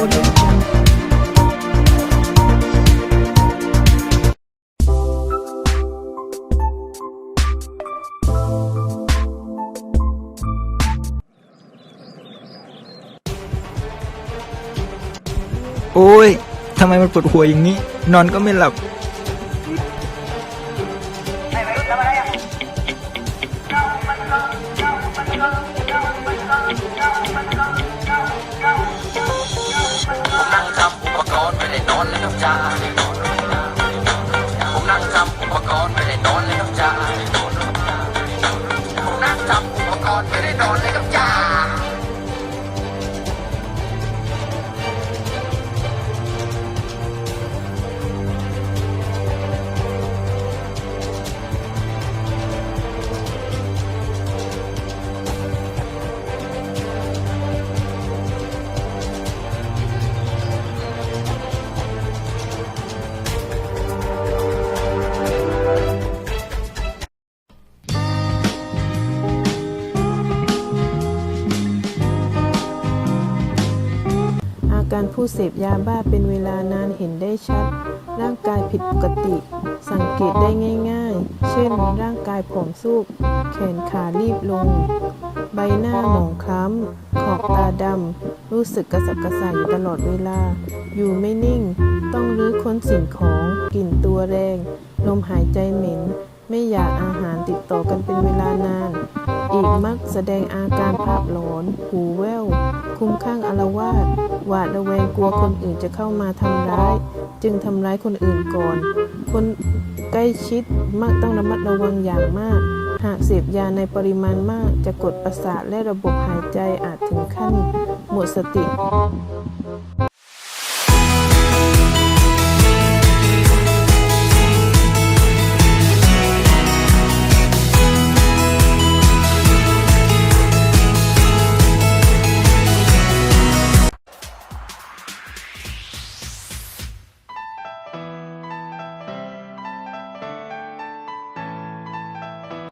โอ้ย ทำไมมันปวดหัวอย่างนี้ นอนก็ไม่หลับ จ้าผมนั่งทำอุปกรณ์ไม่ได้นอนเลยครับจ้าผมนั่งทำอุปกรณ์ไม่ได้นอนเลยครับจ้า การผู้เสพยาบ้าเป็นเวลานานเห็นได้ชัด ร่างกายผิดปกติ สังเกตได้ง่ายๆ เช่น ร่างกายผอมซูบแขนขารีบลง ใบหน้าหมองคล้ำ ขอบตาดำ รู้สึกกระสับกระส่ายอยู่ตลอดเวลา อยู่ไม่นิ่ง ต้องรื้อค้นสิ่งของ กลิ่นตัวแรง ลมหายใจเหม็น ไม่อยากอาหารติดต่อกันเป็นเวลานาน อีกมักแสดงอาการภาพหลอน หูแว่วคุ้มข้างอาละวาดหวาดระแวงกลัวคนอื่นจะเข้ามาทำร้าย จึงทำร้ายคนอื่นก่อน คนใกล้ชิดมักต้องระมัดระวังอย่างมาก หากเสพยาในปริมาณมากจะกดประสาทและระบบหายใจอาจถึงขั้นหมดสติ